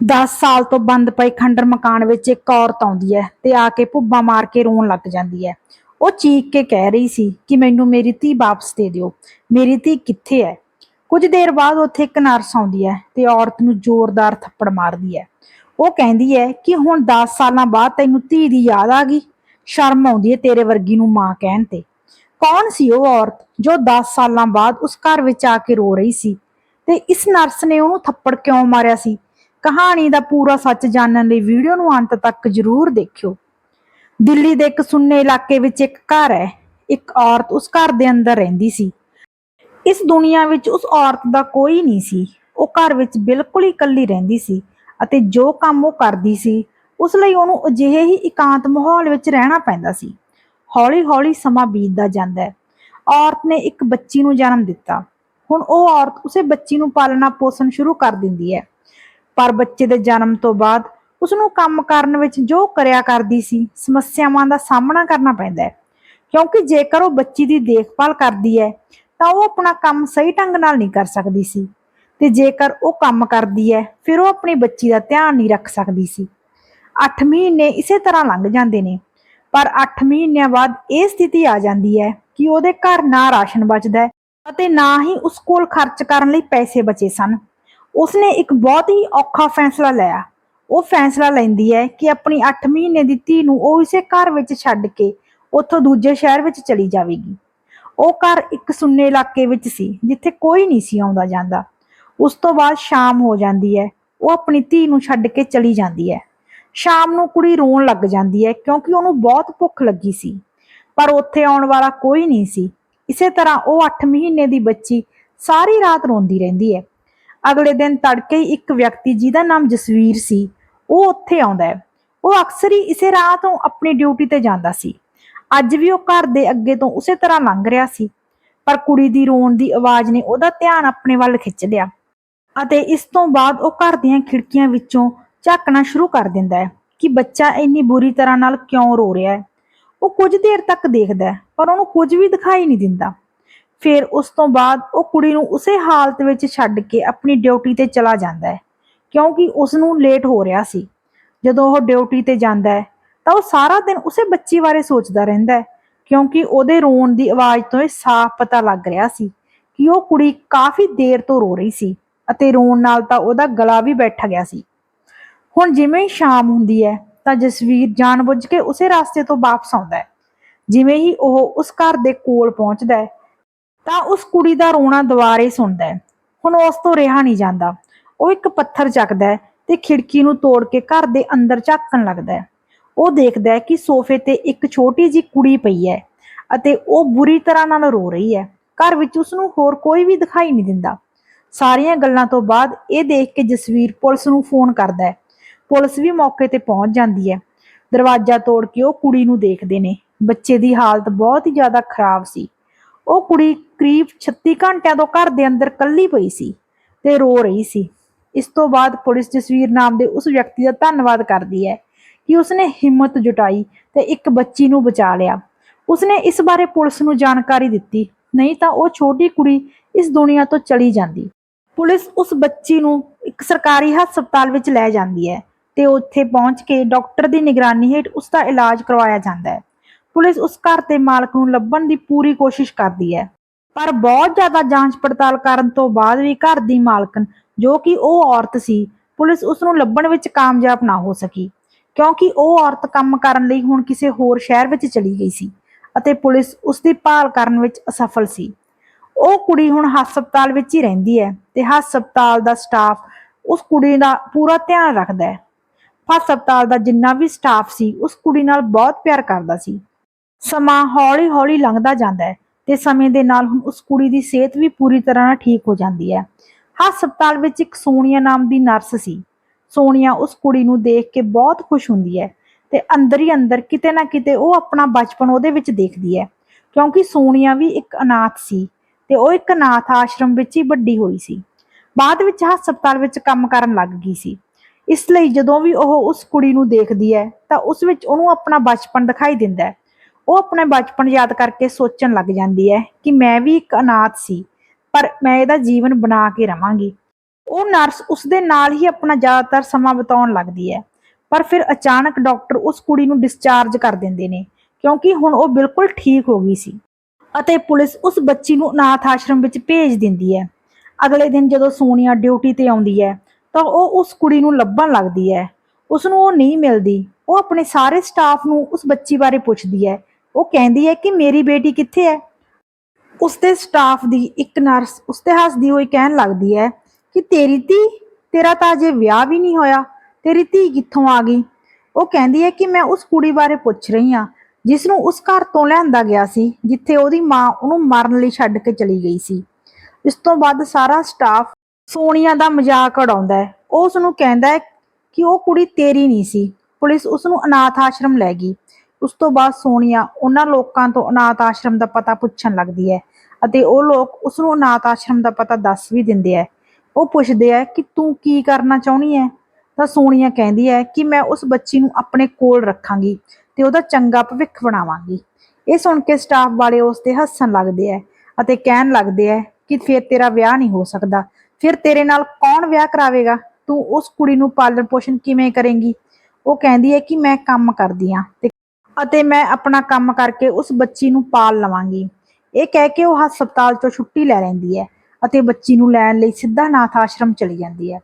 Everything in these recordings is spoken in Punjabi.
10 ਸਾਲ ਤੋਂ ਬੰਦ ਪਏ ਖੰਡਰ ਮਕਾਨ ਵਿੱਚ ਇੱਕ ਔਰਤ ਆਉਂਦੀ ਹੈ ਤੇ ਆ ਕੇ ਭੁੱਬਾ ਮਾਰ ਕੇ ਰੋਣ ਲੱਗ ਜਾਂਦੀ ਹੈ। ਉਹ ਚੀਕ ਕੇ ਕਹਿ ਰਹੀ ਸੀ ਕਿ ਮੈਨੂੰ ਮੇਰੀ ਧੀ ਵਾਪਸ ਦੇ ਦਿਓ। ਮੇਰੀ ਧੀ ਕਿੱਥੇ ਹੈ? ਕੁਝ ਦੇਰ ਬਾਅਦ ਉੱਥੇ ਇੱਕ ਨਰਸ ਆਉਂਦੀ ਹੈ ਤੇ ਔਰਤ ਨੂੰ ਜ਼ੋਰਦਾਰ ਥੱਪੜ ਮਾਰਦੀ ਹੈ। ਉਹ ਕਹਿੰਦੀ ਹੈ ਕਿ ਹੁਣ 10 ਸਾਲਾਂ ਬਾਅਦ ਤੈਨੂੰ ਧੀ ਦੀ ਯਾਦ ਆ ਗਈ। ਸ਼ਰਮ ਆਉਂਦੀ ਹੈ ਤੇਰੇ ਵਰਗੀ ਨੂੰ ਮਾਂ ਕਹਿਣ ਤੇ। ਕੌਣ ਸੀ ਉਹ ਔਰਤ ਜੋ 10 ਸਾਲਾਂ ਬਾਅਦ ਉਸ ਘਰ ਵਿੱਚ ਆ ਕੇ ਰੋ ਰਹੀ ਸੀ ਤੇ ਇਸ ਨਰਸ ਨੇ ਉਹਨੂੰ ਥੱਪੜ ਕਿਉਂ ਮਾਰਿਆ ਸੀ? ਕਹਾਣੀ ਦਾ ਪੂਰਾ ਸੱਚ ਜਾਣਨ ਲਈ ਵੀਡੀਓ ਨੂੰ ਅੰਤ ਤੱਕ ਜ਼ਰੂਰ ਦੇਖਿਓ। ਦਿੱਲੀ ਦੇ ਇੱਕ ਸੁੰਨੇ ਇਲਾਕੇ ਵਿੱਚ ਇੱਕ ਘਰ ਹੈ। ਇੱਕ ਔਰਤ ਉਸ ਘਰ ਦੇ ਅੰਦਰ ਰਹਿੰਦੀ ਸੀ। ਇਸ ਦੁਨੀਆ ਵਿੱਚ ਉਸ ਔਰਤ ਦਾ ਕੋਈ ਨਹੀਂ ਸੀ। ਉਹ ਘਰ ਵਿੱਚ ਬਿਲਕੁਲ ਹੀ ਇਕੱਲੀ ਰਹਿੰਦੀ ਸੀ ਅਤੇ ਜੋ ਕੰਮ ਉਹ ਕਰਦੀ ਸੀ, ਉਸ ਲਈ ਉਹਨੂੰ ਅਜਿਹੇ ਹੀ ਇਕਾਂਤ ਮਾਹੌਲ ਵਿੱਚ ਰਹਿਣਾ ਪੈਂਦਾ ਸੀ। ਹੌਲੀ-ਹੌਲੀ ਸਮਾਂ ਬੀਤਦਾ ਜਾਂਦਾ ਹੈ। ਔਰਤ ਨੇ ਇੱਕ ਬੱਚੀ ਨੂੰ ਜਨਮ ਦਿੱਤਾ। ਹੁਣ ਉਹ ਔਰਤ ਉਸੇ ਬੱਚੀ ਨੂੰ ਪਾਲਣਾ ਪੋਸਣ ਸ਼ੁਰੂ ਕਰ ਦਿੰਦੀ ਹੈ। ਪਰ ਬੱਚੇ ਦੇ ਜਨਮ ਤੋਂ ਬਾਅਦ ਉਸ ਨੂੰ ਕੰਮ ਕਰਨ ਵਿੱਚ ਜੋ ਕਰਿਆ ਕਰਦੀ ਸੀ, ਸਮੱਸਿਆਵਾਂ ਦਾ ਸਾਹਮਣਾ ਕਰਨਾ ਪੈਂਦਾ ਹੈ। ਕਿਉਂਕਿ ਜੇਕਰ ਉਹ ਬੱਚੀ ਦੀ ਦੇਖਭਾਲ ਕਰਦੀ ਹੈ, ਤਾਂ ਉਹ ਆਪਣਾ ਕੰਮ ਸਹੀ ਢੰਗ ਨਾਲ ਨਹੀਂ ਕਰ ਸਕਦੀ ਸੀ। ਤੇ ਜੇਕਰ ਉਹ ਕੰਮ ਕਰਦੀ ਹੈ, ਫਿਰ ਉਹ ਆਪਣੀ ਬੱਚੀ ਦਾ ਧਿਆਨ ਨਹੀਂ ਰੱਖ ਸਕਦੀ ਸੀ। 8 ਮਹੀਨੇ ਇਸੇ ਤਰ੍ਹਾਂ ਲੰਘ ਜਾਂਦੇ ਨੇ। ਪਰ 8 ਮਹੀਨਿਆਂ ਬਾਅਦ ਇਹ ਸਥਿਤੀ ਆ ਜਾਂਦੀ ਹੈ ਕਿ ਉਹਦੇ ਘਰ ਨਾ ਰਾਸ਼ਨ ਬਚਦਾ ਅਤੇ ਨਾ ਹੀ ਉਸ ਕੋਲ ਖਰਚ ਕਰਨ ਲਈ ਪੈਸੇ ਬਚੇ ਸਨ। ਉਸਨੇ ਇੱਕ ਬਹੁਤ ਹੀ ਔਖਾ ਫੈਸਲਾ ਲਿਆ। ਉਹ ਫੈਸਲਾ ਲੈਂਦੀ ਹੈ ਕਿ ਆਪਣੀ 8 ਮਹੀਨੇ ਦੀ ਧੀ ਨੂੰ ਉਹ ਇਸੇ ਘਰ ਵਿੱਚ ਛੱਡ ਕੇ ਉੱਥੋਂ ਦੂਜੇ ਸ਼ਹਿਰ ਵਿੱਚ ਚਲੀ ਜਾਵੇਗੀ। ਉਹ ਘਰ ਇੱਕ ਸੁੰਨੇ ਇਲਾਕੇ ਵਿੱਚ ਸੀ, ਜਿੱਥੇ ਕੋਈ ਨਹੀਂ ਸੀ ਆਉਂਦਾ ਜਾਂਦਾ। ਉਸ ਤੋਂ ਬਾਅਦ ਸ਼ਾਮ ਹੋ ਜਾਂਦੀ ਹੈ। ਉਹ ਆਪਣੀ ਧੀ ਨੂੰ ਛੱਡ ਕੇ ਚਲੀ ਜਾਂਦੀ ਹੈ। ਸ਼ਾਮ ਨੂੰ ਕੁੜੀ ਰੋਣ ਲੱਗ ਜਾਂਦੀ ਹੈ ਕਿਉਂਕਿ ਉਹਨੂੰ ਬਹੁਤ ਭੁੱਖ ਲੱਗੀ ਸੀ। ਪਰ ਉੱਥੇ ਆਉਣ ਵਾਲਾ ਕੋਈ ਨਹੀਂ ਸੀ। ਇਸੇ ਤਰ੍ਹਾਂ ਉਹ 8 ਮਹੀਨੇ ਦੀ ਬੱਚੀ ਸਾਰੀ ਰਾਤ ਰੋਂਦੀ ਰਹਿੰਦੀ ਹੈ। ਅਗਲੇ ਦਿਨ ਤੜਕੇ ਹੀ ਇੱਕ ਵਿਅਕਤੀ ਜਿਹਦਾ ਨਾਮ ਜਸਵੀਰ ਸੀ, ਉਹ ਉੱਥੇ ਆਉਂਦਾ ਹੈ। ਉਹ ਅਕਸਰ ਹੀ ਇਸੇ ਰਾਹ ਤੋਂ ਆਪਣੀ ਡਿਊਟੀ ਤੇ ਜਾਂਦਾ ਸੀ। ਅੱਜ ਵੀ ਉਹ ਘਰ ਦੇ ਅੱਗੇ ਤੋਂ ਉਸੇ ਤਰ੍ਹਾਂ ਲੰਘ ਰਿਹਾ ਸੀ। ਪਰ ਕੁੜੀ ਦੀ ਰੋਣ ਦੀ ਆਵਾਜ਼ ਨੇ ਉਹਦਾ ਧਿਆਨ ਆਪਣੇ ਵੱਲ ਖਿੱਚ ਲਿਆ ਅਤੇ ਇਸ ਤੋਂ ਬਾਅਦ ਉਹ ਘਰ ਦੀਆਂ ਖਿੜਕੀਆਂ ਵਿੱਚੋਂ ਝਾਕਣਾ ਸ਼ੁਰੂ ਕਰ ਦਿੰਦਾ ਹੈ ਕਿ ਬੱਚਾ ਇੰਨੀ ਬੁਰੀ ਤਰ੍ਹਾਂ ਨਾਲ ਕਿਉਂ ਰੋ ਰਿਹਾ ਹੈ। ਉਹ ਕੁਝ ਦੇਰ ਤੱਕ ਦੇਖਦਾ ਹੈ, ਪਰ ਉਹਨੂੰ ਕੁਝ ਵੀ ਦਿਖਾਈ ਨਹੀਂ ਦਿੰਦਾ। ਫਿਰ ਉਸ ਤੋਂ ਬਾਅਦ ਉਹ ਕੁੜੀ ਨੂੰ ਉਸੇ ਹਾਲਤ ਵਿੱਚ ਛੱਡ ਕੇ ਆਪਣੀ ਡਿਊਟੀ ਤੇ ਚਲਾ ਜਾਂਦਾ ਹੈ, ਕਿਉਂਕਿ ਉਸ ਨੂੰ ਲੇਟ ਹੋ ਰਿਹਾ ਸੀ। ਜਦੋਂ ਉਹ ਡਿਊਟੀ ਤੇ ਜਾਂਦਾ ਹੈ, ਤਾਂ ਉਹ ਸਾਰਾ ਦਿਨ ਉਸੇ ਬੱਚੀ ਬਾਰੇ ਸੋਚਦਾ ਰਹਿੰਦਾ ਹੈ, ਕਿਉਂਕਿ ਉਹਦੇ ਰੋਣ ਦੀ ਆਵਾਜ਼ ਤੋਂ ਇਹ ਸਾਫ਼ ਪਤਾ ਲੱਗ ਰਿਹਾ ਸੀ ਕਿ ਉਹ ਕੁੜੀ ਕਾਫੀ ਦੇਰ ਤੋਂ ਰੋ ਰਹੀ ਸੀ ਅਤੇ ਰੋਣ ਨਾਲ ਤਾਂ ਉਹਦਾ ਗਲਾ ਵੀ ਬੈਠ ਗਿਆ ਸੀ। ਹੁਣ ਜਿਵੇਂ ਹੀ ਸ਼ਾਮ ਹੁੰਦੀ ਹੈ, ਤਾਂ ਜਸਵੀਰ ਜਾਣਬੁੱਝ ਕੇ ਉਸੇ ਰਸਤੇ ਤੋਂ ਵਾਪਸ ਆਉਂਦਾ ਹੈ। ਜਿਵੇਂ ਹੀ ਉਹ ਉਸ ਘਰ ਦੇ ਕੋਲ ਪਹੁੰਚਦਾ ਹੈ ਤਾਂ ਉਸ ਕੁੜੀ ਦਾ ਰੋਣਾ ਦੁਬਾਰੇ ਸੁਣਦਾ ਹੈ। ਹੁਣ ਉਸ ਤੋਂ ਰਿਹਾ ਨਹੀਂ ਜਾਂਦਾ। ਉਹ ਇੱਕ ਪੱਥਰ ਚੱਕਦਾ ਹੈ ਤੇ ਖਿੜਕੀ ਨੂੰ ਤੋੜ ਕੇ ਘਰ ਦੇ ਅੰਦਰ ਝਾਕਣ ਲੱਗਦਾ ਹੈ। ਉਹ ਦੇਖਦਾ ਹੈ ਕਿ ਸੋਫੇ ਤੇ ਇੱਕ ਛੋਟੀ ਜੀ ਕੁੜੀ ਪਈ ਹੈ ਅਤੇ ਉਹ ਬੁਰੀ ਤਰ੍ਹਾਂ ਨਾਲ ਰੋ ਰਹੀ ਹੈ। ਘਰ ਵਿੱਚ ਉਸ ਨੂੰ ਹੋਰ ਕੋਈ ਵੀ ਦਿਖਾਈ ਨਹੀਂ ਦਿੰਦਾ। ਸਾਰੀਆਂ ਗੱਲਾਂ ਤੋਂ ਬਾਅਦ ਇਹ ਦੇਖ ਕੇ ਜਸਵੀਰ ਪੁਲਿਸ ਨੂੰ ਫੋਨ ਕਰਦਾ ਹੈ। ਪੁਲਿਸ ਵੀ ਮੌਕੇ ਤੇ ਪਹੁੰਚ ਜਾਂਦੀ ਹੈ। ਦਰਵਾਜ਼ਾ ਤੋੜ ਕੇ ਉਹ ਕੁੜੀ ਨੂੰ ਦੇਖਦੇ ਨੇ। ਬੱਚੇ ਦੀ ਹਾਲਤ ਬਹੁਤ ਹੀ ਜ਼ਿਆਦਾ ਖਰਾਬ ਸੀ। ਉਹ ਕੁੜੀ ਕਰੀਬ 36 ਘੰਟਿਆਂ ਤੋਂ ਘਰ ਦੇ ਅੰਦਰ ਕੱਲੀ ਪਈ ਸੀ ਤੇ ਰੋ ਰਹੀ ਸੀ। ਇਸ ਤੋਂ ਬਾਅਦ ਪੁਲਿਸ ਜਸਵੀਰ ਨਾਮ ਦੇ ਉਸ ਵਿਅਕਤੀ ਦਾ ਧੰਨਵਾਦ ਕਰਦੀ ਹੈ ਕਿ ਉਸਨੇ ਹਿੰਮਤ ਜੁਟਾਈ ਤੇ ਇੱਕ ਬੱਚੀ ਨੂੰ ਬਚਾ ਲਿਆ। ਉਸਨੇ ਇਸ ਬਾਰੇ ਪੁਲਿਸ ਨੂੰ ਜਾਣਕਾਰੀ ਦਿੱਤੀ। ਨਹੀਂ ਤਾਂ ਉਹ ਛੋਟੀ ਕੁੜੀ ਇਸ ਦੁਨੀਆ ਤੋਂ ਚਲੀ ਜਾਂਦੀ। ਪੁਲਿਸ ਉਸ ਬੱਚੀ ਨੂੰ ਇੱਕ ਸਰਕਾਰੀ ਹਸਪਤਾਲ ਵਿੱਚ ਲੈ ਜਾਂਦੀ ਹੈ ਤੇ ਉੱਥੇ ਪਹੁੰਚ ਕੇ ਡਾਕਟਰ ਦੀ ਨਿਗਰਾਨੀ ਹੇਠ ਉਸ ਦਾ ਇਲਾਜ ਕਰਵਾਇਆ ਜਾਂਦਾ ਹੈ। ਪੁਲਿਸ ਉਸ ਘਰ ਦੇ ਮਾਲਕ ਨੂੰ ਲੱਭਣ ਦੀ ਪੂਰੀ ਕੋਸ਼ਿਸ਼ ਕਰਦੀ ਹੈ। ਪਰ ਬਹੁਤ ਜ਼ਿਆਦਾ ਜਾਂਚ ਪੜਤਾਲ ਕਰਨ ਤੋਂ ਬਾਅਦ ਵੀ ਘਰ ਦੀ ਮਾਲਕਨ ਜੋ ਕਿ ਉਹ ਔਰਤ ਸੀ, ਪੁਲਿਸ ਉਸ ਨੂੰ ਲੱਭਣ ਵਿੱਚ ਕਾਮਯਾਬ ਨਾ ਹੋ ਸਕੀ, ਕਿਉਂਕਿ ਉਹ ਔਰਤ ਕੰਮ ਕਰਨ ਲਈ ਹੁਣ ਕਿਸੇ ਹੋਰ ਸ਼ਹਿਰ ਵਿੱਚ ਚਲੀ ਗਈ ਸੀ ਅਤੇ ਪੁਲਿਸ ਉਸ ਦੀ ਭਾਲ ਕਰਨ ਵਿੱਚ ਅਸਫਲ ਸੀ। ਉਹ ਕੁੜੀ ਹੁਣ ਹਸਪਤਾਲ ਵਿੱਚ ਹੀ ਰਹਿੰਦੀ ਹੈ ਤੇ ਹਸਪਤਾਲ ਦਾ ਸਟਾਫ ਉਸ ਕੁੜੀ ਦਾ ਪੂਰਾ ਧਿਆਨ ਰੱਖਦਾ ਹੈ। ਹਸਪਤਾਲ ਦਾ ਜਿੰਨਾ ਵੀ ਸਟਾਫ ਸੀ, ਉਸ ਕੁੜੀ ਨਾਲ ਬਹੁਤ ਪਿਆਰ ਕਰਦਾ ਸੀ। ਸਮਾਂ ਹੌਲੀ-ਹੌਲੀ ਲੰਘਦਾ ਜਾਂਦਾ ਹੈ ਤੇ ਸਮੇਂ ਦੇ ਨਾਲ ਹੁਣ ਉਸ ਕੁੜੀ ਦੀ ਸਿਹਤ ਵੀ ਪੂਰੀ ਤਰ੍ਹਾਂ ਨਾਲ ਠੀਕ ਹੋ ਜਾਂਦੀ ਹੈ। ਹਸਪਤਾਲ ਵਿੱਚ ਇੱਕ ਸੋਨੀਆ ਨਾਮ ਦੀ ਨਰਸ ਸੀ। ਸੋਨੀਆ ਉਸ ਕੁੜੀ ਨੂੰ ਦੇਖ ਕੇ ਬਹੁਤ ਖੁਸ਼ ਹੁੰਦੀ ਹੈ ਤੇ ਅੰਦਰ ਹੀ ਅੰਦਰ ਕਿਤੇ ਨਾ ਕਿਤੇ ਉਹ ਆਪਣਾ ਬਚਪਨ ਉਹਦੇ ਵਿੱਚ ਦੇਖਦੀ ਹੈ। ਕਿਉਂਕਿ ਸੋਨੀਆ ਵੀ ਇੱਕ ਅਨਾਥ ਸੀ ਤੇ ਉਹ ਇੱਕ ਅਨਾਥ ਆਸ਼ਰਮ ਵਿੱਚ ਹੀ ਵੱਡੀ ਹੋਈ ਸੀ। ਬਾਅਦ ਵਿੱਚ ਹਸਪਤਾਲ ਵਿੱਚ ਕੰਮ ਕਰਨ ਲੱਗ ਗਈ ਸੀ। ਇਸ ਲਈ ਜਦੋਂ ਵੀ ਉਹ ਉਸ ਕੁੜੀ ਨੂੰ ਦੇਖਦੀ ਹੈ ਤਾਂ ਉਸ ਵਿੱਚ ਉਹਨੂੰ ਆਪਣਾ ਬਚਪਨ ਦਿਖਾਈ ਦਿੰਦਾ ਹੈ। ਉਹ ਆਪਣੇ ਬਚਪਨ ਯਾਦ ਕਰਕੇ ਸੋਚਣ ਲੱਗ ਜਾਂਦੀ ਹੈ ਕਿ ਮੈਂ ਵੀ ਇੱਕ ਅਨਾਥ ਸੀ, ਪਰ ਮੈਂ ਇਹਦਾ ਜੀਵਨ ਬਣਾ ਕੇ ਰਵਾਂਗੀ। ਉਹ ਨਰਸ ਉਸਦੇ ਨਾਲ ਹੀ ਆਪਣਾ ਜ਼ਿਆਦਾਤਰ ਸਮਾਂ ਬਿਤਾਉਣ ਲੱਗਦੀ ਹੈ, ਪਰ ਫਿਰ ਅਚਾਨਕ ਡਾਕਟਰ ਉਸ ਕੁੜੀ ਨੂੰ ਡਿਸਚਾਰਜ ਕਰ ਦਿੰਦੇ ਨੇ, ਕਿਉਂਕਿ ਹੁਣ ਉਹ ਬਿਲਕੁਲ ਠੀਕ ਹੋ ਗਈ ਸੀ। ਅਤੇ ਪੁਲਿਸ ਉਸ ਬੱਚੀ ਨੂੰ ਅਨਾਥ ਆਸ਼ਰਮ ਵਿੱਚ ਭੇਜ ਦਿੰਦੀ ਹੈ। ਅਗਲੇ ਦਿਨ ਜਦੋਂ ਸੋਨੀਆ ਡਿਊਟੀ ਤੇ ਆਉਂਦੀ ਹੈ, ਤਾਂ ਉਹ ਉਸ ਕੁੜੀ ਨੂੰ ਲੱਭਣ ਲੱਗਦੀ ਹੈ। ਉਸ ਨੂੰ ਉਹ ਨਹੀਂ ਮਿਲਦੀ। ਉਹ ਆਪਣੇ ਸਾਰੇ ਸਟਾਫ ਨੂੰ ਉਸ ਬੱਚੀ ਬਾਰੇ ਪੁੱਛਦੀ ਹੈ ਉਹ ਕਹਿੰਦੀ ਹੈ ਕਿ ਮੇਰੀ ਬੇਟੀ ਕਿੱਥੇ ਹੈ? ਉਸਦੇ ਸਟਾਫ ਦੀ, ਇੱਕ ਨਰਸ ਉਸਤੇ ਹੱਸਦੀ ਹੋਈ ਕਹਿਣ ਲੱਗਦੀ ਹੈ ਕਿ ਤੇਰੀ ਧੀ, ਤੇਰਾ ਤਾਂ ਅਜੇ ਵਿਆਹ ਵੀ ਨਹੀਂ ਹੋਇਆ, ਤੇਰੀ ਧੀ ਕਿੱਥੋਂ ਆ ਗਈ? ਉਹ ਕਹਿੰਦੀ ਹੈ ਕਿ ਮੈਂ ਉਸ ਕੁੜੀ ਬਾਰੇ ਪੁੱਛ ਰਹੀ ਹਾਂ ਜਿਸ ਨੂੰ ਉਸ ਘਰ ਤੋਂ ਲਿਆਂਦਾ ਗਿਆ ਸੀ, ਜਿੱਥੇ ਉਹਦੀ ਮਾਂ ਉਹਨੂੰ ਮਾਰਨ ਲਈ ਛੱਡ ਕੇ ਚਲੀ ਗਈ ਸੀ। ਇਸ ਤੋਂ ਬਾਅਦ ਸਾਰਾ ਸਟਾਫ ਸੋਨੀਆ ਦਾ ਮਜ਼ਾਕ ਉਡਾਉਂਦਾ ਹੈ। ਉਹ ਉਸ ਨੂੰ ਕਹਿੰਦਾ ਹੈ ਕਿ ਉਹ ਕੁੜੀ ਤੇਰੀ ਨਹੀਂ ਸੀ। ਪੁਲਿਸ ਉਸ ਨੂੰ ਅਨਾਥ ਆਸ਼ਰਮ ਲੈ ਗਈ। ਉਸ ਤੋਂ ਬਾਅਦ ਸੋਨੀਆ ਉਹਨਾਂ ਲੋਕਾਂ ਤੋਂ ਅਨਾਥ ਆਸ਼ਰਮ ਦਾ ਪਤਾ ਪੁੱਛਣ ਲੱਗਦੀ ਹੈ ਅਤੇ ਉਹ ਲੋਕ ਉਸ ਨੂੰ ਅਨਾਥ ਆਸ਼ਰਮ ਦਾ ਪਤਾ ਦੱਸ ਵੀ ਦਿੰਦੇ ਹੈ। ਉਹ ਪੁੱਛਦੇ ਹੈ ਕਿ ਤੂੰ ਕੀ ਕਰਨਾ ਚਾਹੁੰਦੀ ਹੈ? ਤਾਂ ਸੋਨੀਆ ਕਹਿੰਦੀ ਹੈ ਕਿ ਮੈਂ ਉਸ ਬੱਚੀ ਨੂੰ ਆਪਣੇ ਕੋਲ ਰੱਖਾਂਗੀ ਤੇ ਉਹਦਾ ਚੰਗਾ ਭਵਿੱਖ ਬਣਾਵਾਂਗੀ। ਇਹ ਸੁਣ ਕੇ ਸਟਾਫ ਵਾਲੇ ਉਸ ਤੇ ਹੱਸਣ ਲੱਗਦੇ ਹੈ ਅਤੇ ਕਹਿਣ ਲੱਗਦੇ ਹੈ ਕਿ ਫਿਰ ਤੇਰਾ ਵਿਆਹ ਨਹੀਂ ਹੋ ਸਕਦਾ। ਫਿਰ ਤੇਰੇ ਨਾਲ ਕੌਣ ਵਿਆਹ ਕਰਾਵੇਗਾ? ਤੂੰ ਉਸ ਕੁੜੀ ਨੂੰ ਪਾਲਣ ਪੋਸ਼ਣ ਕਿਵੇਂ ਕਰੇਂਗੀ? ਉਹ ਕਹਿੰਦੀ ਹੈ ਕਿ ਮੈਂ ਕੰਮ ਕਰਦੀ ਹਾਂ ਤੇ ਅਤੇ ਮੈਂ ਆਪਣਾ ਕੰਮ ਕਰਕੇ ਉਸ ਬੱਚੀ ਨੂੰ ਪਾਲ ਲਵਾਂਗੀ। ਇਹ ਕਹਿ ਕੇ ਉਹ ਹਸਪਤਾਲ ਤੋਂ ਛੁੱਟੀ ਲੈ ਲੈਂਦੀ ਹੈ ਅਤੇ ਬੱਚੀ ਨੂੰ ਲੈਣ ਲਈ ਸਿੱਧਾ ਨਾਥ ਆਸ਼ਰਮ ਚਲੀ ਜਾਂਦੀ ਹੈ।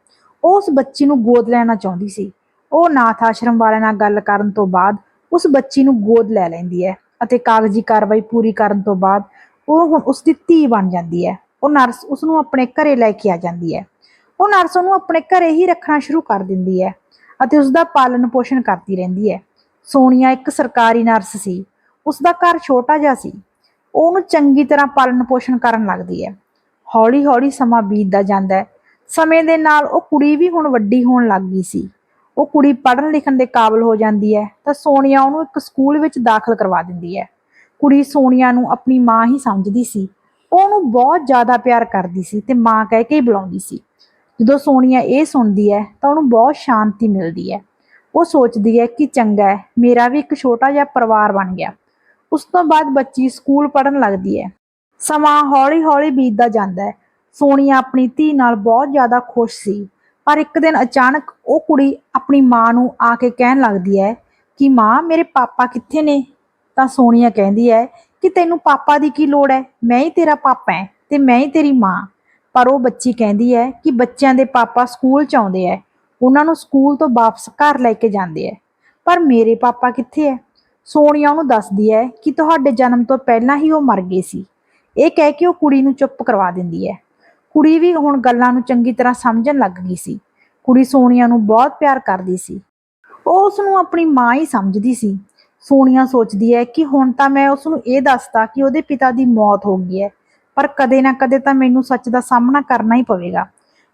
ਉਹ ਉਸ ਬੱਚੀ ਨੂੰ ਗੋਦ ਲੈਣਾ ਚਾਹੁੰਦੀ ਸੀ। ਉਹ ਨਾਥ ਆਸ਼ਰਮ ਵਾਲਿਆਂ ਨਾਲ ਗੱਲ ਕਰਨ ਤੋਂ ਬਾਅਦ ਉਸ ਬੱਚੀ ਨੂੰ ਗੋਦ ਲੈ ਲੈਂਦੀ ਹੈ ਅਤੇ ਕਾਗਜ਼ੀ ਕਾਰਵਾਈ ਪੂਰੀ ਕਰਨ ਤੋਂ ਬਾਅਦ ਉਹ ਹੁਣ ਉਸ ਦੀ ਧੀ ਬਣ ਜਾਂਦੀ ਹੈ। ਉਹ ਨਰਸ ਉਸ ਨੂੰ ਆਪਣੇ ਘਰੇ ਲੈ ਕੇ ਆ ਜਾਂਦੀ ਹੈ। ਉਹ ਨਰਸ ਉਹਨੂੰ ਆਪਣੇ ਘਰੇ ਹੀ ਰੱਖਣਾ ਸ਼ੁਰੂ ਕਰ ਦਿੰਦੀ ਹੈ ਅਤੇ ਉਸ ਦਾ ਪਾਲਣ ਪੋਸ਼ਣ ਕਰਦੀ ਰਹਿੰਦੀ ਹੈ। ਸੋਨੀਆ ਇੱਕ ਸਰਕਾਰੀ ਨਰਸ ਸੀ। ਉਸ ਦਾ ਘਰ ਛੋਟਾ ਜਿਹਾ ਸੀ। ਉਹਨੂੰ ਚੰਗੀ ਤਰ੍ਹਾਂ ਪਾਲਣ ਪੋਸ਼ਣ ਕਰਨ ਲੱਗਦੀ ਹੈ। ਹੌਲੀ ਹੌਲੀ ਸਮਾਂ ਬੀਤਦਾ ਜਾਂਦਾ ਹੈ। ਸਮੇਂ ਦੇ ਨਾਲ ਉਹ ਕੁੜੀ ਵੀ ਹੁਣ ਵੱਡੀ ਹੋਣ ਲੱਗ ਗਈ ਸੀ। ਉਹ ਕੁੜੀ ਪੜ੍ਹਨ ਲਿਖਣ ਦੇ ਕਾਬਿਲ ਹੋ ਜਾਂਦੀ ਹੈ ਤਾਂ ਸੋਨੀਆ ਉਹਨੂੰ ਇੱਕ ਸਕੂਲ ਵਿੱਚ ਦਾਖਲ ਕਰਵਾ ਦਿੰਦੀ ਹੈ। ਕੁੜੀ ਸੋਨੀਆ ਨੂੰ ਆਪਣੀ ਮਾਂ ਹੀ ਸਮਝਦੀ ਸੀ। ਉਹ ਉਹਨੂੰ ਬਹੁਤ ਜ਼ਿਆਦਾ ਪਿਆਰ ਕਰਦੀ ਸੀ ਤੇ ਮਾਂ ਕਹਿ ਕੇ ਹੀ ਬੁਲਾਉਂਦੀ ਸੀ। ਜਦੋਂ ਸੋਨੀਆ ਇਹ ਸੁਣਦੀ ਹੈ ਤਾਂ ਉਹਨੂੰ ਬਹੁਤ ਸ਼ਾਂਤੀ ਮਿਲਦੀ ਹੈ। ਉਹ ਸੋਚਦੀ ਹੈ ਕਿ ਚੰਗਾ ਹੈ, ਮੇਰਾ ਵੀ ਇੱਕ ਛੋਟਾ ਜਿਹਾ ਪਰਿਵਾਰ ਬਣ ਗਿਆ। ਉਸ ਤੋਂ ਬਾਅਦ ਬੱਚੀ ਸਕੂਲ ਪੜ੍ਹਨ ਲੱਗਦੀ ਹੈ। ਸਮਾਂ ਹੌਲੀ-ਹੌਲੀ ਬੀਤਦਾ ਜਾਂਦਾ ਹੈ। ਸੋਨੀਆ ਆਪਣੀ ਧੀ ਨਾਲ ਬਹੁਤ ਜ਼ਿਆਦਾ ਖੁਸ਼ ਸੀ, ਪਰ ਇੱਕ ਦਿਨ ਅਚਾਨਕ ਉਹ ਕੁੜੀ ਆਪਣੀ ਮਾਂ ਨੂੰ ਆ ਕੇ ਕਹਿਣ ਲੱਗਦੀ ਹੈ ਕਿ, ਮਾਂ, ਮੇਰੇ ਪਾਪਾ ਕਿੱਥੇ ਨੇ? ਤਾਂ ਸੋਨੀਆ ਕਹਿੰਦੀ ਹੈ ਕਿ, ਤੈਨੂੰ ਪਾਪਾ ਦੀ ਕੀ ਲੋੜ ਹੈ? ਮੈਂ ਹੀ ਤੇਰਾ ਪਾਪਾ ਹੈ ਤੇ ਮੈਂ ਹੀ ਤੇਰੀ ਮਾਂ। ਪਰ ਉਹ ਬੱਚੀ ਕਹਿੰਦੀ ਹੈ ਕਿ ਬੱਚਿਆਂ ਦੇ ਪਾਪਾ ਸਕੂਲ ਚ ਆਉਂਦੇ ਹੈ। ਉਹਨਾਂ ਨੂੰ ਸਕੂਲ ਤੋਂ ਵਾਪਸ ਘਰ ਲੈ ਕੇ ਜਾਂਦੇ ਹੈ ਪਰ ਮੇਰੇ ਪਾਪਾ ਕਿੱਥੇ ਹੈ ਸੋਨੀਆ ਉਹਨੂੰ ਦੱਸਦੀ ਹੈ ਕਿ ਤੁਹਾਡੇ ਜਨਮ ਤੋਂ ਪਹਿਲਾਂ ਹੀ ਉਹ ਮਰ ਗਏ ਸੀ। ਇਹ ਕਹਿ ਕੇ ਉਹ ਕੁੜੀ ਨੂੰ ਚੁੱਪ ਕਰਵਾ ਦਿੰਦੀ ਹੈ ਕੁੜੀ ਵੀ ਹੁਣ ਗੱਲਾਂ ਨੂੰ ਚੰਗੀ ਤਰ੍ਹਾਂ ਸਮਝਣ ਲੱਗ ਗਈ ਸੀ। ਕੁੜੀ ਸੋਨੀਆ ਨੂੰ ਬਹੁਤ ਪਿਆਰ ਕਰਦੀ ਸੀ। ਉਹ ਉਸ ਨੂੰ ਆਪਣੀ ਮਾਂ ਹੀ ਸਮਝਦੀ ਸੀ। ਸੋਨੀਆ ਸੋਚਦੀ ਹੈ ਕਿ ਹੁਣ ਤਾਂ ਮੈਂ ਉਸ ਨੂੰ ਇਹ ਦੱਸਤਾ ਕਿ ਉਹਦੇ ਪਿਤਾ ਦੀ ਮੌਤ ਹੋ ਗਈ ਹੈ ਪਰ ਕਦੇ ਨਾ ਕਦੇ ਤਾਂ ਮੈਨੂੰ ਸੱਚ ਦਾ ਸਾਹਮਣਾ ਕਰਨਾ ਹੀ ਪਵੇਗਾ।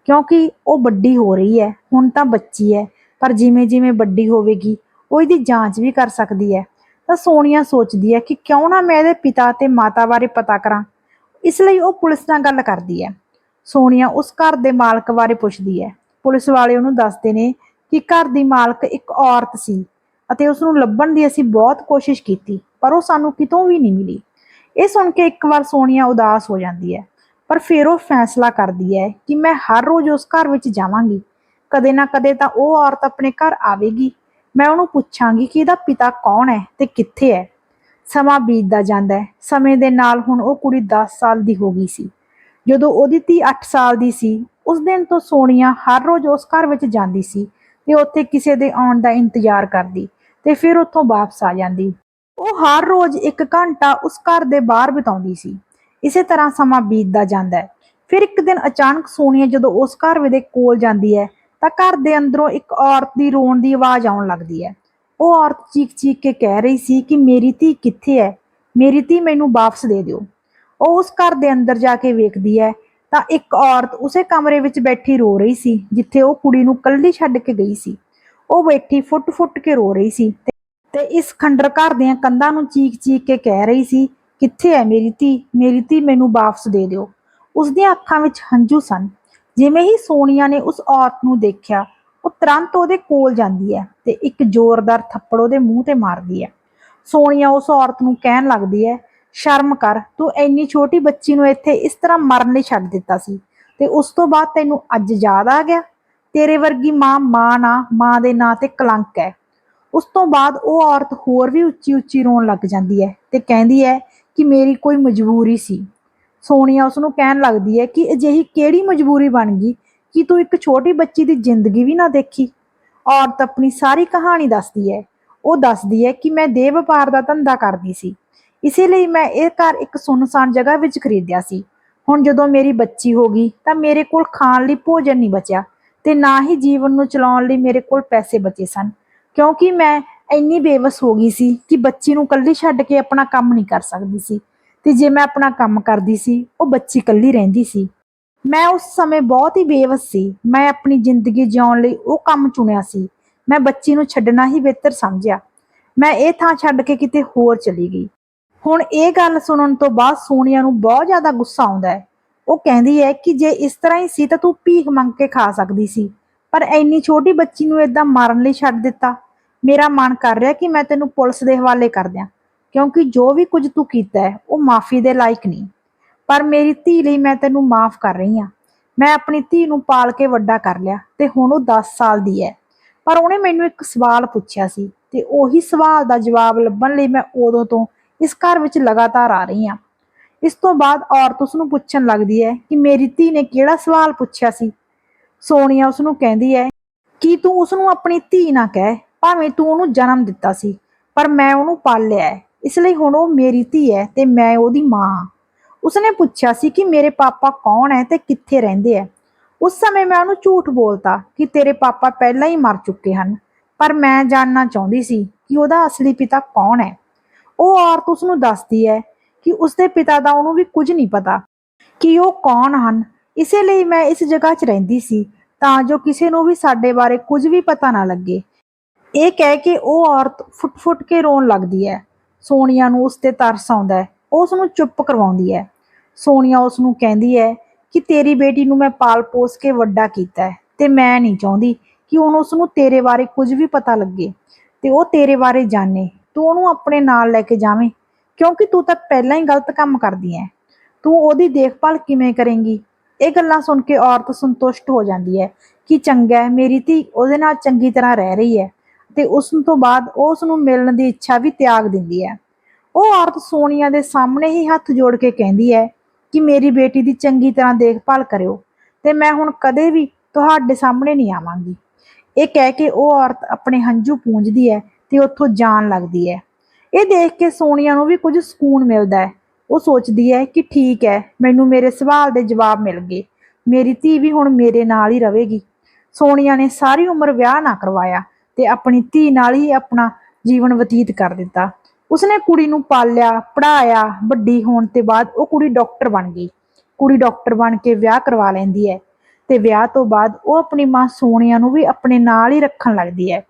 ਕਿਉਂਕਿ ਉਹ ਵੱਡੀ ਹੋ ਰਹੀ ਹੈ, ਹੁਣ ਤਾਂ ਬੱਚੀ ਹੈ, ਪਰ ਜਿਵੇਂ ਜਿਵੇਂ ਵੱਡੀ ਹੋਵੇਗੀ, ਉਹ ਇਹਦੀ ਜਾਂਚ ਵੀ ਕਰ ਸਕਦੀ ਹੈ। ਤਾਂ ਸੋਨੀਆ ਸੋਚਦੀ ਹੈ ਕਿ ਕਿਉਂ ਨਾ ਮੈਂ ਇਹਦੇ ਪਿਤਾ ਤੇ ਮਾਤਾ ਬਾਰੇ ਪਤਾ ਕਰਾਂ। ਇਸ ਲਈ ਉਹ ਪੁਲਿਸ ਨਾਲ ਗੱਲ ਕਰਦੀ ਹੈ। ਸੋਨੀਆ ਉਸ ਘਰ ਦੇ ਮਾਲਕ ਬਾਰੇ ਪੁੱਛਦੀ ਹੈ। ਪੁਲਿਸ ਵਾਲੇ ਉਹਨੂੰ ਦੱਸਦੇ ਨੇ ਕਿ ਘਰ ਦੀ ਮਾਲਕ ਇੱਕ ਔਰਤ ਸੀ ਅਤੇ ਉਸ ਨੂੰ ਲੱਭਣ ਦੀ ਅਸੀਂ ਬਹੁਤ ਕੋਸ਼ਿਸ਼ ਕੀਤੀ, ਪਰ ਉਹ ਸਾਨੂੰ ਕਿਤੋਂ ਵੀ ਨਹੀਂ ਮਿਲੀ। ਇਹ ਸੁਣ ਕੇ ਇੱਕ ਵਾਰ ਸੋਨੀਆ ਉਦਾਸ ਹੋ ਜਾਂਦੀ ਹੈ। ਪਰ ਫਿਰ ਉਹ ਫੈਸਲਾ ਕਰਦੀ ਹੈ ਕਿ ਮੈਂ ਹਰ ਰੋਜ਼ ਉਸ ਘਰ ਵਿੱਚ ਜਾਵਾਂਗੀ। ਕਦੇ ਨਾ ਕਦੇ ਤਾਂ ਉਹ ਔਰਤ ਆਪਣੇ ਘਰ ਆਵੇਗੀ। ਮੈਂ ਉਹਨੂੰ ਪੁੱਛਾਂਗੀ ਕਿ ਇਹਦਾ ਪਿਤਾ ਕੌਣ ਹੈ ਤੇ ਕਿੱਥੇ ਹੈ। ਸਮਾਂ ਬੀਤਦਾ ਜਾਂਦਾ ਹੈ। ਸਮੇਂ ਦੇ ਨਾਲ ਹੁਣ ਉਹ ਕੁੜੀ 10 ਸਾਲ ਦੀ ਹੋ ਗਈ ਸੀ। ਜਦੋਂ ਉਹਦੀ ਧੀ 8 ਸਾਲ ਦੀ ਸੀ, ਉਸ ਦਿਨ ਤੋਂ ਸੋਨੀਆ ਹਰ ਰੋਜ਼ ਉਸ ਘਰ ਵਿੱਚ ਜਾਂਦੀ ਸੀ ਤੇ ਉੱਥੇ ਕਿਸੇ ਦੇ ਆਉਣ ਦਾ ਇੰਤਜ਼ਾਰ ਕਰਦੀ ਤੇ ਫਿਰ ਉੱਥੋਂ ਵਾਪਸ ਆ ਜਾਂਦੀ। ਉਹ ਹਰ ਰੋਜ਼ ਇੱਕ ਘੰਟਾ ਉਸ ਘਰ ਦੇ ਬਾਹਰ ਬਿਤਾਉਂਦੀ ਸੀ। ਇਸੇ ਤਰ੍ਹਾਂ ਸਮਾਂ ਬੀਤਦਾ ਜਾਂਦਾ ਹੈ। ਫਿਰ ਇੱਕ ਦਿਨ ਅਚਾਨਕ ਸੋਨੀਆ ਜਦੋਂ ਉਸ ਘਰ ਦੇ ਕੋਲ ਜਾਂਦੀ ਹੈ, ਤਾਂ ਘਰ ਦੇ ਅੰਦਰੋਂ ਇੱਕ ਔਰਤ ਦੀ ਰੋਣ ਦੀ ਆਵਾਜ਼ ਆਉਣ ਲੱਗਦੀ ਹੈ। ਉਹ ਔਰਤ ਚੀਕ-ਚੀਕ ਕੇ ਕਹਿ ਰਹੀ ਸੀ ਕਿ ਮੇਰੀ ਧੀ ਕਿੱਥੇ ਹੈ? ਮੇਰੀ ਧੀ ਮੈਨੂੰ ਵਾਪਸ ਦੇ ਦਿਓ। ਉਹ ਉਸ ਘਰ ਦੇ ਅੰਦਰ ਜਾ ਕੇ ਵੇਖਦੀ ਹੈ, ਤਾਂ ਇੱਕ ਔਰਤ ਉਸੇ ਕਮਰੇ ਵਿੱਚ ਬੈਠੀ ਰੋ ਰਹੀ ਸੀ, ਜਿੱਥੇ ਉਹ ਕੁੜੀ ਨੂੰ ਕੱਲੀ ਛੱਡ ਕੇ ਗਈ ਸੀ। ਉਹ ਬੈਠੀ ਫੁੱਟ-ਫੁੱਟ ਕੇ ਰੋ ਰਹੀ ਸੀ ਤੇ- ਇਸ ਖੰਡਰ ਘਰ ਦੀਆਂ ਕੰਧਾਂ ਨੂੰ ਚੀਕ-ਚੀਕ ਕੇ ਕਹਿ ਰਹੀ ਸੀ ਕਿੱਥੇ ਹੈ ਮੇਰੀ ਧੀ? ਮੇਰੀ ਧੀ ਮੈਨੂੰ ਵਾਪਸ ਦੇ ਦਿਓ। ਉਸ ਦੀਆਂ ਅੱਖਾਂ ਵਿੱਚ ਹੰਝੂ ਸਨ। ਜਿਵੇਂ ਹੀ ਸੋਨੀਆ ਨੇ ਉਸ ਔਰਤ ਨੂੰ ਦੇਖਿਆ, ਉਹ ਤੁਰੰਤ ਉਹਦੇ ਕੋਲ ਜਾਂਦੀ ਹੈ ਤੇ ਇੱਕ ਜ਼ੋਰਦਾਰ ਥੱਪੜ ਉਹਦੇ ਮੂੰਹ ਤੇ ਮਾਰਦੀ ਹੈ ਸੋਨੀਆ ਉਸ ਔਰਤ ਨੂੰ ਕਹਿਣ ਲੱਗਦੀ ਹੈ ਸ਼ਰਮ ਕਰ, ਤੂੰ ਇੰਨੀ ਛੋਟੀ ਬੱਚੀ ਨੂੰ ਇੱਥੇ ਇਸ ਤਰ੍ਹਾਂ ਮਰਨ ਲਈ ਛੱਡ ਦਿੱਤਾ ਸੀ ਤੇ ਉਸ ਤੋਂ ਬਾਅਦ ਤੈਨੂੰ ਅੱਜ ਯਾਦ ਆ ਗਿਆ? ਤੇਰੇ ਵਰਗੀ ਮਾਂ ਮਾਂ ਨਾ, ਮਾਂ ਦੇ ਨਾਂ ਤੇ ਕਲੰਕ ਹੈ ਉਸ ਤੋਂ ਬਾਅਦ ਉਹ ਔਰਤ ਹੋਰ ਵੀ ਉੱਚੀ ਉੱਚੀ ਰੋਣ ਲੱਗ ਜਾਂਦੀ ਹੈ ਤੇ ਕਹਿੰਦੀ ਹੈ ਕਿ ਮੇਰੀ ਕੋਈ ਮਜਬੂਰੀ ਸੀ। ਸੋਨੀਆ ਉਸ ਨੂੰ ਕਹਿਣ ਲੱਗਦੀ ਹੈ ਕਿ ਅਜਿਹੀ ਕਿਹੜੀ ਮਜਬੂਰੀ ਬਣ ਗਈ ਕਿ ਤੂੰ ਇੱਕ ਛੋਟੀ ਬੱਚੀ ਦੀ ਜ਼ਿੰਦਗੀ ਵੀ ਨਾ ਦੇਖੀ? ਔਰਤ ਆਪਣੀ ਸਾਰੀ ਕਹਾਣੀ ਦੱਸਦੀ ਹੈ। ਉਹ ਦੱਸਦੀ ਹੈ ਕਿ ਮੈਂ ਦੇ ਵਪਾਰ ਦਾ ਧੰਦਾ ਕਰਦੀ ਸੀ। ਇਸੇ ਲਈ ਮੈਂ ਇਹ ਘਰ ਇੱਕ ਸੁੰਨਸਾਨ ਜਗ੍ਹਾ ਵਿੱਚ ਖਰੀਦਿਆ ਸੀ। ਹੁਣ ਜਦੋਂ ਮੇਰੀ ਬੱਚੀ ਹੋ ਗਈ ਤਾਂ ਮੇਰੇ ਕੋਲ ਖਾਣ ਲਈ ਭੋਜਨ ਨਹੀਂ ਬਚਿਆ ਤੇ ਨਾ ਹੀ ਜੀਵਨ ਨੂੰ ਚਲਾਉਣ ਲਈ ਮੇਰੇ ਕੋਲ ਪੈਸੇ ਬਚੇ ਸਨ। ਕਿਉਂਕਿ ਮੈਂ ਇੰਨੀ ਬੇਵਸ ਹੋ ਗਈ ਸੀ ਕਿ ਬੱਚੀ ਨੂੰ ਇਕੱਲੀ ਛੱਡ ਕੇ ਆਪਣਾ ਕੰਮ ਨਹੀਂ ਕਰ ਸਕਦੀ ਸੀ। ਤੇ ਜੇ ਮੈਂ ਆਪਣਾ ਕੰਮ ਕਰਦੀ ਸੀ, ਉਹ ਬੱਚੀ ਇਕੱਲੀ ਰਹਿੰਦੀ ਸੀ। ਮੈਂ ਉਸ ਸਮੇਂ ਬਹੁਤ ਹੀ ਬੇਵਸ ਸੀ। ਮੈਂ ਆਪਣੀ ਜ਼ਿੰਦਗੀ ਜਿਉਣ ਲਈ ਉਹ ਕੰਮ ਚੁਣਿਆ ਸੀ। ਮੈਂ ਬੱਚੀ ਨੂੰ ਛੱਡਣਾ ਹੀ ਬਿਹਤਰ ਸਮਝਿਆ। ਮੈਂ ਇਹ ਥਾਂ ਛੱਡ ਕੇ ਕਿਤੇ ਹੋਰ ਚਲੀ ਗਈ। ਹੁਣ ਇਹ ਗੱਲ ਸੁਣਨ ਤੋਂ ਬਾਅਦ ਸੋਨੀਆ ਨੂੰ ਬਹੁਤ ਜ਼ਿਆਦਾ ਗੁੱਸਾ ਆਉਂਦਾ ਹੈ। ਉਹ ਕਹਿੰਦੀ ਹੈ ਕਿ ਜੇ ਇਸ ਤਰ੍ਹਾਂ ਹੀ ਸੀ ਤਾਂ ਤੂੰ ਭੀਖ ਮੰਗ ਕੇ ਖਾ ਸਕਦੀ ਸੀ। ਪਰ ਇੰਨੀ ਛੋਟੀ ਬੱਚੀ ਨੂੰ ਏਦਾਂ ਮਾਰਨ ਲਈ ਛੱਡ ਦਿੱਤਾ। ਮੇਰਾ ਮਨ ਕਰ ਰਿਹਾ ਕਿ ਮੈਂ ਤੈਨੂੰ ਪੁਲਿਸ ਦੇ ਹਵਾਲੇ ਕਰ ਦਿਆਂ, ਕਿਉਂਕਿ ਜੋ ਵੀ ਕੁਝ ਤੂੰ ਕੀਤਾ ਹੈ, ਉਹ ਮਾਫੀ ਦੇ ਲਾਇਕ ਨਹੀਂ। ਪਰ ਮੇਰੀ ਧੀ ਲਈ ਮੈਂ ਤੈਨੂੰ ਮਾਫ ਕਰ ਰਹੀ ਹਾਂ। ਮੈਂ ਆਪਣੀ ਧੀ ਨੂੰ ਪਾਲ ਕੇ ਵੱਡਾ ਕਰ ਲਿਆ ਤੇ ਹੁਣ ਉਹ 10 ਸਾਲ ਦੀ ਹੈ। ਪਰ ਉਹਨੇ ਮੈਨੂੰ ਇੱਕ ਸਵਾਲ ਪੁੱਛਿਆ ਸੀ ਤੇ ਉਹੀ ਸਵਾਲ ਦਾ ਜਵਾਬ ਲੱਭਣ ਲਈ ਮੈਂ ਉਦੋਂ ਤੋਂ ਇਸ ਘਰ ਵਿੱਚ ਲਗਾਤਾਰ ਆ ਰਹੀ ਹਾਂ। ਇਸ ਤੋਂ ਬਾਅਦ ਔਰਤ ਉਸ ਨੂੰ ਪੁੱਛਣ ਲੱਗਦੀ ਹੈ ਕਿ ਮੇਰੀ ਧੀ ਨੇ ਕਿਹੜਾ ਸਵਾਲ ਪੁੱਛਿਆ ਸੀ? ਸੋਨੀਆ ਉਸ ਨੂੰ ਕਹਿੰਦੀ ਹੈ ਕਿ ਤੂੰ ਉਸ ਨੂੰ ਆਪਣੀ ਧੀ ਨਾ ਕਹਿ ਭਾਵੇਂ ਤੂੰ ਉਹਨੂੰ ਜਨਮ ਦਿੱਤਾ ਸੀ, ਪਰ ਮੈਂ ਉਹਨੂੰ ਪਾਲਿਆ ਹੈ। ਇਸ ਲਈ ਹੁਣ ਉਹ ਮੇਰੀ ਧੀ ਹੈ ਤੇ ਮੈਂ ਉਹਦੀ ਮਾਂ ਹਾਂ। ਉਸਨੇ ਪੁੱਛਿਆ ਸੀ ਕਿ ਮੇਰੇ ਪਾਪਾ ਕੌਣ ਹੈ ਤੇ ਕਿੱਥੇ ਰਹਿੰਦੇ ਹੈ। ਉਸ ਸਮੇਂ ਮੈਂ ਉਹਨੂੰ ਝੂਠ ਬੋਲਤਾ ਕਿ ਤੇਰੇ ਪਾਪਾ ਪਹਿਲਾਂ ਹੀ ਮਰ ਚੁੱਕੇ ਹਨ, ਪਰ ਮੈਂ ਜਾਣਨਾ ਚਾਹੁੰਦੀ ਸੀ ਕਿ ਉਹਦਾ ਅਸਲੀ ਪਿਤਾ ਕੌਣ ਹੈ। ਉਹ ਔਰਤ ਉਸ ਨੂੰ ਦੱਸਦੀ ਹੈ ਕਿ ਉਸਦੇ ਪਿਤਾ ਦਾ ਉਹਨੂੰ ਵੀ ਕੁਝ ਨਹੀਂ ਪਤਾ ਕਿ ਉਹ ਕੌਣ ਹਨ। ਇਸੇ ਲਈ ਮੈਂ ਇਸ ਜਗ੍ਹਾ 'ਚ ਰਹਿੰਦੀ ਸੀ ਤਾਂ ਜੋ ਕਿਸੇ ਨੂੰ ਵੀ ਸਾਡੇ ਬਾਰੇ ਕੁਝ ਵੀ ਪਤਾ ਨਾ ਲੱਗੇ। ਇਹ ਕਹਿ ਕੇ ਉਹ ਔਰਤ ਫੁੱਟ-ਫੁੱਟ ਕੇ ਰੋਣ ਲੱਗਦੀ ਹੈ। ਸੋਨੀਆ ਨੂੰ ਉਸ ਤੇ ਤਰਸ ਆਉਂਦਾ ਹੈ। ਉਹ ਉਸ ਨੂੰ ਚੁੱਪ ਕਰਵਾਉਂਦੀ ਹੈ। ਸੋਨੀਆ ਉਸ ਨੂੰ ਕਹਿੰਦੀ ਹੈ ਕਿ ਤੇਰੀ ਬੇਟੀ ਨੂੰ ਮੈਂ ਪਾਲ ਪੋਸ ਕੇ ਵੱਡਾ ਕੀਤਾ ਹੈ ਤੇ ਮੈਂ ਨਹੀਂ ਚਾਹੁੰਦੀ ਕਿ ਹੁਣ ਉਸ ਨੂੰ ਤੇਰੇ ਬਾਰੇ ਕੁਝ ਵੀ ਪਤਾ ਲੱਗੇ ਤੇ ਉਹ ਤੇਰੇ ਬਾਰੇ ਜਾਣੇ। ਤੂੰ ਉਹਨੂੰ ਆਪਣੇ ਨਾਲ ਲੈ ਕੇ ਜਾਵੇਂ, ਕਿਉਂਕਿ ਤੂੰ ਤਾਂ ਪਹਿਲਾਂ ਹੀ ਗਲਤ ਕੰਮ ਕਰਦੀ ਐ ਤੂੰ ਉਹਦੀ ਦੇਖਭਾਲ ਕਿਵੇਂ ਕਰੇਂਗੀ? ਇਹ ਗੱਲਾਂ ਸੁਣ ਕੇ ਔਰਤ ਸੰਤੁਸ਼ਟ ਹੋ ਜਾਂਦੀ ਹੈ ਕਿ ਚੰਗਾ ਹੈ, ਮੇਰੀ ਧੀ ਉਹਦੇ ਨਾਲ ਚੰਗੀ ਤਰ੍ਹਾਂ ਰਹਿ ਰਹੀ ਹੈ। ਤੇ ਉਸ ਤੋਂ ਬਾਅਦ ਉਹ ਉਸ ਨੂੰ ਮਿਲਣ ਦੀ ਇੱਛਾ ਵੀ ਤਿਆਗ ਦਿੰਦੀ ਹੈ। ਉਹ ਔਰਤ ਸੋਨੀਆ ਦੇ ਸਾਹਮਣੇ ਹੀ ਹੱਥ ਜੋੜ ਕੇ ਕਹਿੰਦੀ ਹੈ ਕਿ ਮੇਰੀ ਬੇਟੀ ਦੀ ਚੰਗੀ ਤਰ੍ਹਾਂ ਦੇਖਭਾਲ ਕਰਿਓ ਤੇ ਮੈਂ ਹੁਣ ਕਦੇ ਵੀ ਤੁਹਾਡੇ ਸਾਹਮਣੇ ਨਹੀਂ ਆਵਾਂਗੀ। ਇਹ ਕਹਿ ਕੇ ਉਹ ਔਰਤ ਆਪਣੇ ਹੰਝੂ ਪੂੰਝਦੀ ਹੈ ਤੇ ਉੱਥੋਂ ਜਾਣ ਲੱਗਦੀ ਹੈ। ਇਹ ਦੇਖ ਕੇ ਸੋਨੀਆ ਨੂੰ ਵੀ ਕੁਝ ਸਕੂਨ ਮਿਲਦਾ ਹੈ। ਉਹ ਸੋਚਦੀ ਹੈ ਕਿ ਠੀਕ ਹੈ, ਮੈਨੂੰ ਮੇਰੇ ਸਵਾਲ ਦੇ ਜਵਾਬ ਮਿਲ ਗਏ। ਮੇਰੀ ਧੀ ਵੀ ਹੁਣ ਮੇਰੇ ਨਾਲ ਹੀ ਰਹੇਗੀ। ਸੋਨੀਆ ਨੇ ਸਾਰੀ ਉਮਰ ਵਿਆਹ ਨਾ ਕਰਵਾਇਆ। ਤੇ ਆਪਣੀ ਧੀ ਨਾਲ ਹੀ ਆਪਣਾ ਜੀਵਨ ਬਤੀਤ ਕਰ ਦਿੱਤਾ। ਉਸਨੇ ਕੁੜੀ ਨੂੰ ਪਾਲਿਆ ਪੜਾਇਆ ਵੱਡੀ ਹੋਣ ਤੇ ਬਾਅਦ ਉਹ ਕੁੜੀ ਡਾਕਟਰ ਬਣ ਗਈ। ਕੁੜੀ ਡਾਕਟਰ ਬਣ ਕੇ ਵਿਆਹ ਕਰਵਾ ਲੈਂਦੀ ਹੈ ਤੇ ਵਿਆਹ ਤੋਂ ਬਾਅਦ ਉਹ ਆਪਣੀ ਮਾਂ ਸੋਨੀਆ ਨੂੰ ਵੀ ਆਪਣੇ ਨਾਲ ਹੀ ਰੱਖਣ ਲੱਗਦੀ ਹੈ।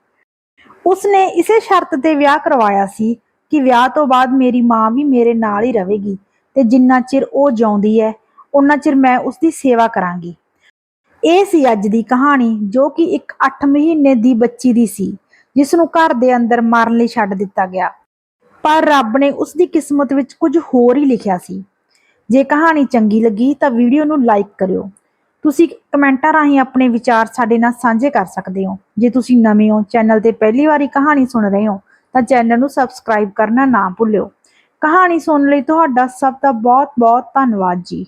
ਉਸਨੇ ਇਸੇ ਸ਼ਰਤ ਤੇ ਵਿਆਹ ਕਰਵਾਇਆ ਸੀ ਕਿ ਵਿਆਹ ਤੋਂ ਬਾਅਦ ਮੇਰੀ ਮਾਂ ਵੀ ਮੇਰੇ ਨਾਲ ਹੀ ਰਹੇਗੀ ਤੇ ਜਿੰਨਾ ਚਿਰ ਉਹ ਜਿਉਂਦੀ ਹੈ ਉਨਾ ਚਿਰ ਮੈਂ ਉਸਦੀ ਸੇਵਾ ਕਰਾਂਗੀ। ਇਹ ਸੀ ਅੱਜ ਦੀ ਕਹਾਣੀ, ਜੋ ਕਿ ਇੱਕ 8 ਮਹੀਨੇ ਦੀ ਬੱਚੀ ਦੀ ਸੀ ਜਿਸ ਨੂੰ ਘਰ ਦੇ ਅੰਦਰ ਮਾਰਨ ਲਈ ਛੱਡ ਦਿੱਤਾ ਗਿਆ। ਪਰ ਰੱਬ ਨੇ ਉਸ ਦੀ ਕਿਸਮਤ ਵਿੱਚ ਕੁਝ ਹੋਰ ਹੀ ਲਿਖਿਆ ਸੀ। ਜੇ ਕਹਾਣੀ ਚੰਗੀ ਲੱਗੀ ਤਾਂ ਵੀਡੀਓ ਨੂੰ ਲਾਈਕ ਕਰਿਓ। ਤੁਸੀਂ ਕਮੈਂਟਾਂ ਰਾਹੀਂ ਆਪਣੇ ਵਿਚਾਰ ਸਾਡੇ ਨਾਲ ਸਾਂਝੇ ਕਰ ਸਕਦੇ ਹੋ। ਜੇ ਤੁਸੀਂ ਨਵੇਂ ਹੋ, ਚੈਨਲ ਤੇ ਪਹਿਲੀ ਵਾਰੀ ਕਹਾਣੀ ਸੁਣ ਰਹੇ ਹੋ, ਤਾਂ ਚੈਨਲ ਨੂੰ ਸਬਸਕ੍ਰਾਈਬ ਕਰਨਾ ਨਾ ਭੁੱਲਿਓ। ਕਹਾਣੀ ਸੁਣਨ ਲਈ ਤੁਹਾਡਾ ਸਭ ਦਾ ਬਹੁਤ ਬਹੁਤ ਧੰਨਵਾਦ ਜੀ।